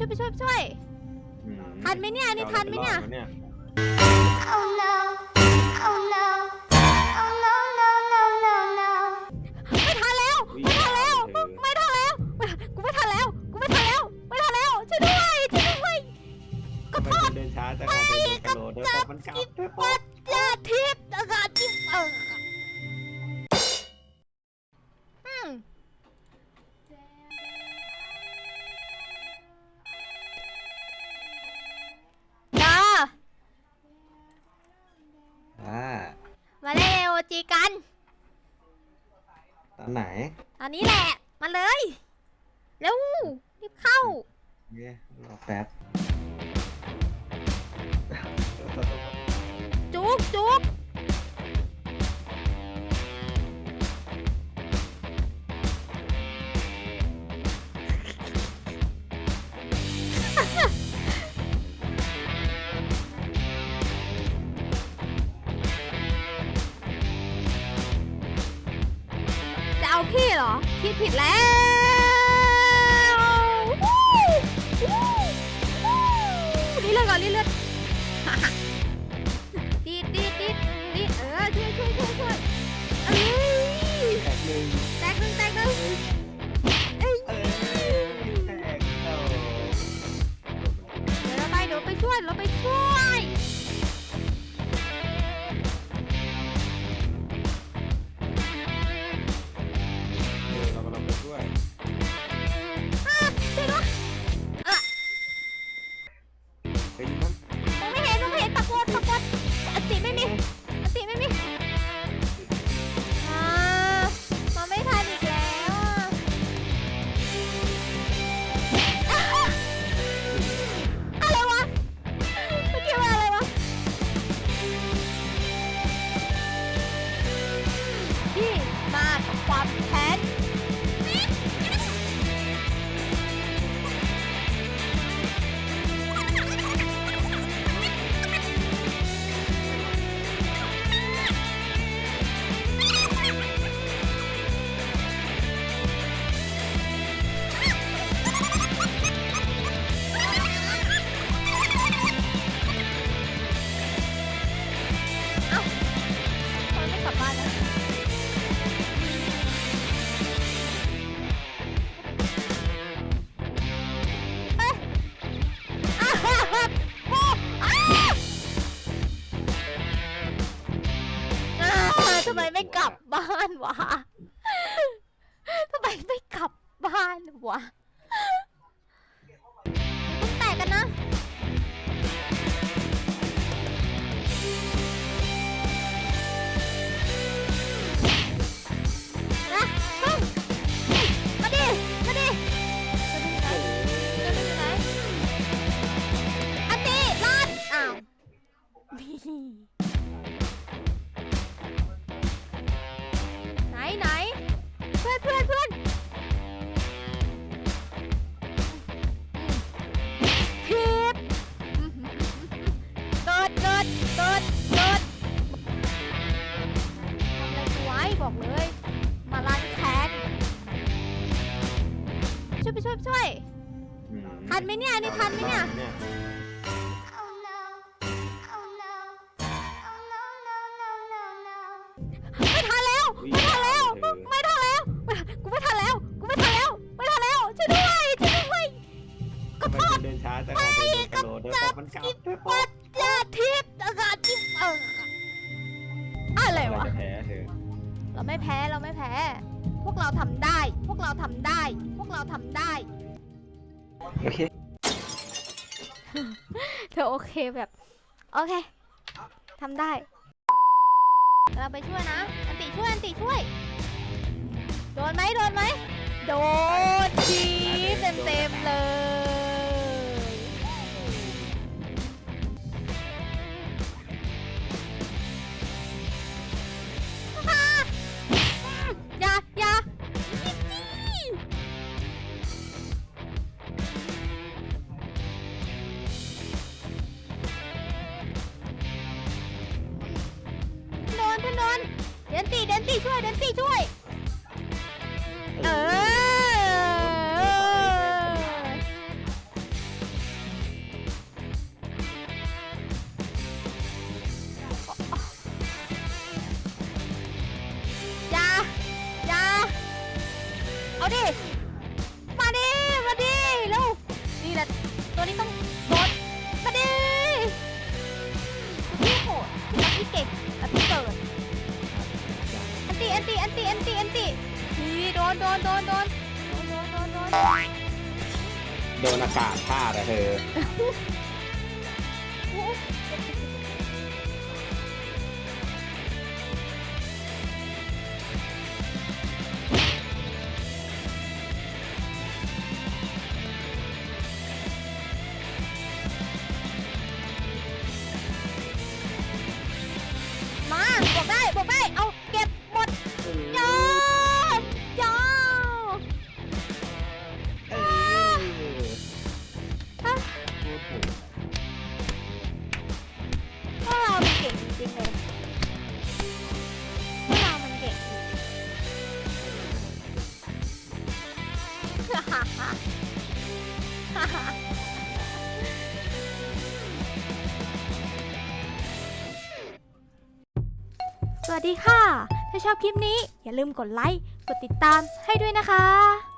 ช่วยไปช่วยไปช่วย อืมทันไหมเนี่ยนี่ทันไหมเนี่ยอาราจะรอด Oh no. มาเล่นโอจีกัน ตอนไหนตอนนี้แหละ มาเลย เร็ว รีบเข้า เนี่ยรอแป๊บ จุกจุก พี่เหรอ คิดผิดแล้ว กลับบ้านวะทำไมไม่กลับบ้านวะต้องแตกกันนะนะ ช่วยไปช่วยไปช่วย อืมทันไหมเนี่ยนี่ทันไหมเนี่ย Oh no. Oh no. Oh no, no, no, no, no. ไม่ทันแล้ววิ่งไม่ทันแล้วเธอไม่ทันแล้ว ไม่กูไม่ทันแล้ว กูไม่ทันแล้ว ไม่ทันแล้ว ช่วยด้วยช่วยด้วยก็ทำไมโทษคุณเดินช้าจังเลยเดินกระโดดเดินป๊อปมันกลับเดินป๊อปัปดยาทิพย์อากาศทิพย์เอออะไรวะจะแพ้เธอเราไม่แพ้เราไม่แพ้ พวกเราทำได้ พวกเราทำได้ พวกเราทำได้ โอเค เธอโอเคแบบ โอเคทำได้ เราไปช่วยนะ อันติช่วย อันติช่วย โดนไหมโดนไหม โดนทีเต็มเต็มๆเลย นซี่ช่วยเดนซี่ช่วย เออ อย่า อย่า เอาดิ นโดนโดนโดนโดนโดนโดนอากาศฆ่าแต่เธอ วัสดีค่ะ ถ้าชอบคลิปนี้อย่าลืมกดไลค์ กดติดตามให้ด้วยนะคะ